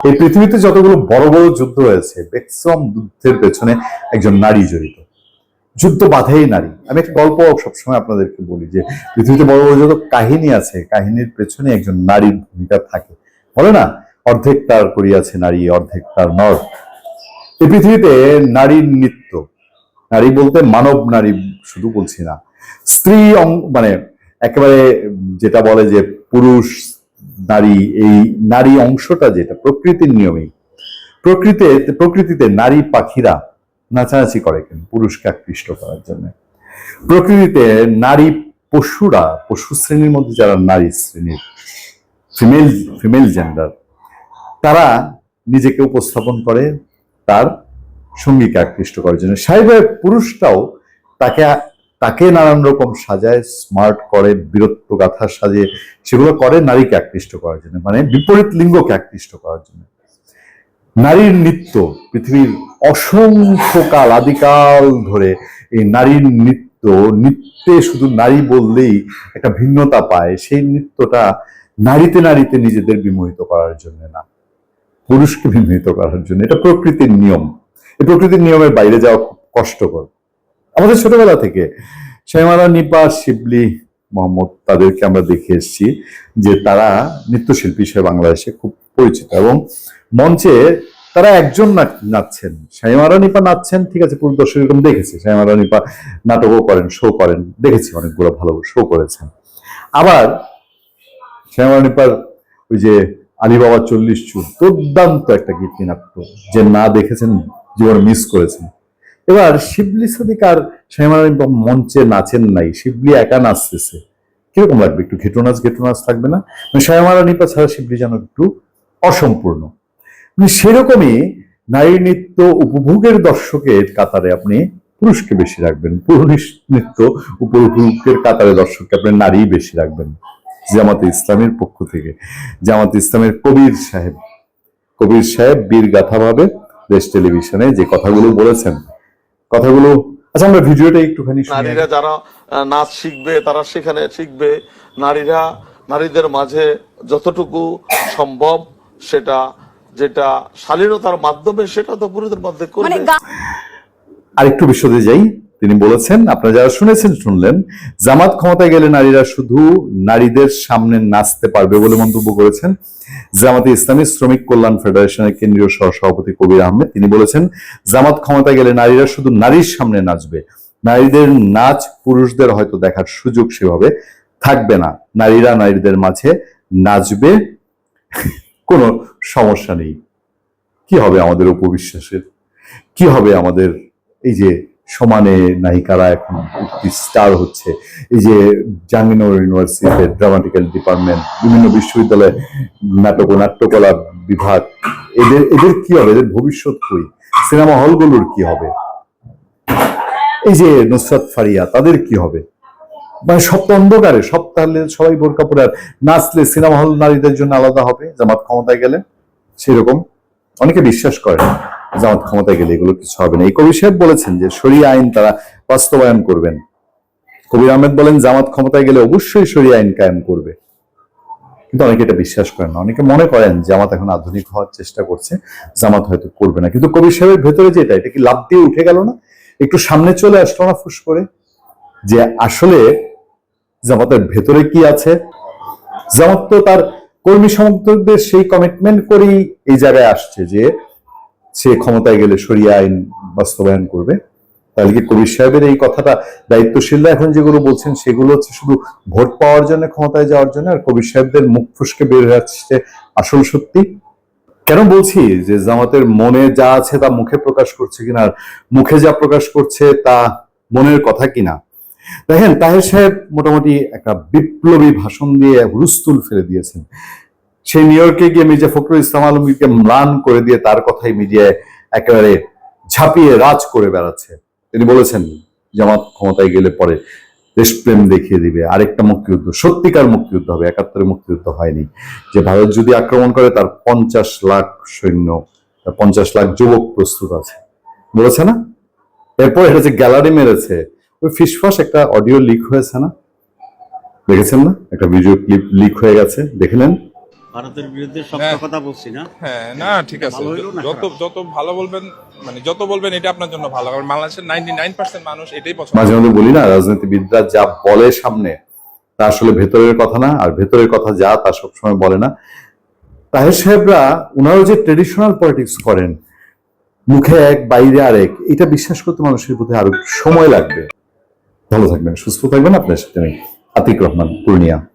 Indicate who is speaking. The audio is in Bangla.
Speaker 1: এই পৃথিবীতে যতগুলো বড় বড় যুদ্ধ হয়েছে ম্যাক্সিমাম যুদ্ধের পেছনে একজন নারী জড়িত। যুদ্ধ বাধেই নারী। আমি একটা গল্প সবসময় আপনাদেরকে বলি যে, পৃথিবীতে বড় বড় যত কাহিনী আছে, কাহিনীর পেছনে একজন নারীর ভূমিকা থাকে। বলে না, অর্ধেক তার করিয়াছে নারী, অর্ধেক তার নর। এই পৃথিবীতে নারীর নৃত্য। নারী বলতে মানব নারী শুধু বলছি না। স্ত্রী মানে একেবারে যেটা বলে যে পুরুষ নারী, এই নারী অংশটা যেটা, প্রকৃতির নিয়মেই প্রকৃতিতে প্রকৃতিতে নারী পাখিরা নাচানাচি করে কেন পুরুষকে আকৃষ্ট করার জন্য। প্রকৃতিতে নারী পশুরা, পশু শ্রেণির মধ্যে যারা নারী শ্রেণির ফিমেল ফিমেল জেন্ডার তারা নিজেকে উপস্থাপন করে, তার সঙ্গীকে আকৃষ্ট করার জন্য। স্বাভাবিক পুরুষটাও তাকে তাকে নানান রকম সাজায় স্মার্ট করে বীরত্ব গাথা সাজে সেগুলো করে নারীকে আকৃষ্ট করার জন্য মানে বিপরীত লিঙ্গকে আকৃষ্ট করার জন্য। নারীর নৃত্য, পৃথিবীর অসংখ্য কাল, আদিকাল ধরে এই নারীর নৃত্য, নৃত্যে শুধু নারী বললেই একটা ভিন্নতা পায়, সেই নৃত্যটা নারীতে নারীতে নিজেদের বিমোহিত করার জন্য না, পুরুষকে বিমোহিত করার জন্য। এটা প্রকৃতির নিয়ম। এই প্রকৃতির নিয়মের বাইরে যাওয়া খুব কষ্টকর। আমাদের ছোটবেলা থেকে শ্যামারা, নিপা, শিবলি, মোহাম্মদ তাদেরকে আমরা দেখে এসেছি যে তারা নৃত্যশিল্পী হিসেবে বাংলাদেশে খুব পরিচিত এবং মঞ্চে তারা একজন নাচ- নাচছেন। শাইমারা নিপা নাচছেন, ঠিক আছে পুরো দর্শক এরকম দেখেছে। শাইমারা নিপা নাটকও করেন শো করেন, দেখেছি অনেকগুলো ভালো শো করেছেন। আবার শ্যামারা, নিপার ওই যে আলিবাবা চল্লিশ চুর দুর্দান্ত একটা গীতি নাট্য যে না দেখেছেন, জীবনে মিস করেছেন। এবার শিবলি সাদিক আর শ্যামারা নিপা মঞ্চে নাচেন নাই, শিবলি একা নাচতেছে। কীরকম লাগবে? একটু ঘেটো নাচ ঘেটো নাচ লাগবে না? মানে শ্যামারা নিপা ছাড়া শিবলি যেন একটু অসম্পূর্ণ। মানে সেরকমই নারী নৃত্য উপভোগের দর্শকের কাতারে আপনি পুরুষকে বেশি রাখবেন। পুরুষ নৃত্য উপভোগের কাতারে দর্শককে আপনি নারী বেশি রাখবেন। জামাতে ইসলামের পক্ষ থেকে। জামাতে ইসলামের কবির সাহেব। কবির সাহেব বীর গাথা ভাবে দেশ টেলিভিশনে যে কথাগুলো বলেছেন কথাগুলো। আচ্ছা আমরা ভিডিওটা একটুখানি
Speaker 2: নারীরা যারা নাচ শিখবে তারা সেখানে শিখবে। নারীরা নারীদের মাঝে যতটুকু সম্ভব সেটা যেটা শালীনতার মাধ্যমে সেটা তো পুরুষদের মধ্যে
Speaker 3: মানে
Speaker 2: করবে
Speaker 3: গা-
Speaker 1: আরেকটু বিশদে যাই। তিনি বলেছেন আপনারা যারা শুনেছেন শুনলেন জামাত ক্ষমতায় গেলে নারীরা শুধু নারীদের সামনে নাচতে পারবে বলে মন্তব্য করেছেন। জামাতে ইসলামী শ্রমিক কল্যাণ ফেডারেশনের কেন্দ্রীয় সহসভাপতি কবির আহমেদ, তিনি বলেছেন, জামাত ক্ষমতায় গেলে নারীরা শুধু নারীর সামনে নাচবে। নারীদের নাচ পুরুষদের হয়তো দেখার সুযোগ সেভাবে থাকবে না। নারীরা নারীদের মাঝে নাচবে, কোনো সমস্যা নেই। কি হবে আমাদের উপবিশ্বাসের কি হবে আমাদের এই যে সমানে নায়িকারা এখন স্টার হচ্ছে। এই যে জাহাঙ্গীরনগর ইউনিভার্সিটিতে ড্রামাটিক্যাল ডিপার্টমেন্ট বিভিন্ন বিশ্ববিদ্যালয়ে নাটক ও নাট্যকলা বিভাগ, এদের এদের কি হবে? এদের ভবিষ্যৎ কই? সিনেমা হলগুলোর কি হবে? এই যে নুসরাত ফারিয়া, তাদের কি হবে? মানে সব অন্ধকারে সব তাহলে সবাই বোরকা পরে আর নাচলে সিনেমা হল নারীদের জন্য আলাদা হবে? জামাত ক্ষমতায় গেলে সেরকম? অনেকে বিশ্বাস করেন জামাত ক্ষমতায় গেলে এগুলো কিছু হবে না। এই কবি সাহেব বলেছেন যে সরিয়া আইন তারা বাস্তবায়ন করবেন। কবির আহমেদ বলেন, জামাত ক্ষমতায় গেলে অবশ্যই সরিয়া আইন কায়েম করবে। কিন্তু অনেকে এটা বিশ্বাস করেন না। অনেকে মনে করেন জামাত এখন আধুনিক হওয়ার চেষ্টা করছে, জামাত হয়তো করবে না। কিন্তু কবির সাহেবের ভেতরে যেটা এটা কি লাভ দিয়ে উঠে গেল না? একটু সামনে চলে আসলো না ফুস করে? যে আসলে জামাতের ভেতরে কি আছে? জামাত তো তার কর্মী সমর্থকদের সেই কমিটমেন্ট করেই এই জায়গায় আসছে যে সে ক্ষমতায় গেলে সরিয়া আইন বাস্তবায়ন করবে। তাহলে কি কবির সাহেবের এই কথাটা দায়িত্বশীলরা এখন যেগুলো বলছেন, সেগুলো হচ্ছে শুধু ভোট পাওয়ার জন্য, ক্ষমতায় যাওয়ার জন্য, আর কবির সাহেবদের মুখ ফুসকে বের হয়ে আসল সত্যি। কেন বলছি যে জামাতের মনে যা আছে তা মুখে প্রকাশ করছে কিনা, আর মুখে যা প্রকাশ করছে তা মনের কথা কিনা? দেখেন, তাহের সাহেব মোটামুটি একটা বিপ্লবী ভাষণ দিয়ে হুলস্থুল ফেলে দিয়েছেন। সেই নিউ ইয়র্কে গিয়ে মির্জা ফখরুল ইসলাম আলমগীরকে ম্লান করে দিয়ে তার কথাই মিডিয়ায় একেবারে ঝাঁপিয়ে রাজ করে বেড়াচ্ছে। তিনি বলেছেন, জামাত ক্ষমতায় গেলে পরে দেশপ্রেম দেখিয়ে দিবে। আরেকটা মুক্তিযুদ্ধ, সত্যিকার মুক্তিযুদ্ধ হবে। একাত্তরে মুক্তিযুদ্ধ হয়নি। যে ভারত যদি আক্রমণ করে, তার পঞ্চাশ লাখ সৈন্য, তার পঞ্চাশ লাখ যুবক প্রস্তুত আছে। বলেছে না? এরপর এটা যে গ্যালারি মেরেছে, ওই ফিসফাস একটা অডিও লিক হয়েছে না? দেখেছেন না? একটা ভিডিও ক্লিপ লিক হয়ে গেছে। দেখলেন
Speaker 3: ভারতের বিরুদ্ধে শক্ত
Speaker 4: হ্যাঁ।
Speaker 3: কথা বলছি না।
Speaker 4: হ্যাঁ না ঠিক আছে। যত যত ভালো বলবেন মানে যত বলবেন এটা আপনার জন্য ভালো। কারণ বাংলাদেশের নাইনটি নাইন পার্সেন্ট মানুষ এটাই পছন্দ
Speaker 1: মাঝে মাঝে বলি না রাজনীতিবিদরা যা বলে সামনে তা আসলে ভেতরের কথা না আর ভেতরের কথা যা তা সবসময় বলে না। তাহের সাহেবরা ওনারাও যে ট্রেডিশনাল পলিটিক্স করেন মুখে এক বাইরে আরেক এটা বিশ্বাস করতে মানুষের প্রতি আরও সময় লাগবে। ভালো থাকবেন সুস্থ থাকবেন। আপনার সাথে আমি আতিক রহমান পূর্ণিয়া।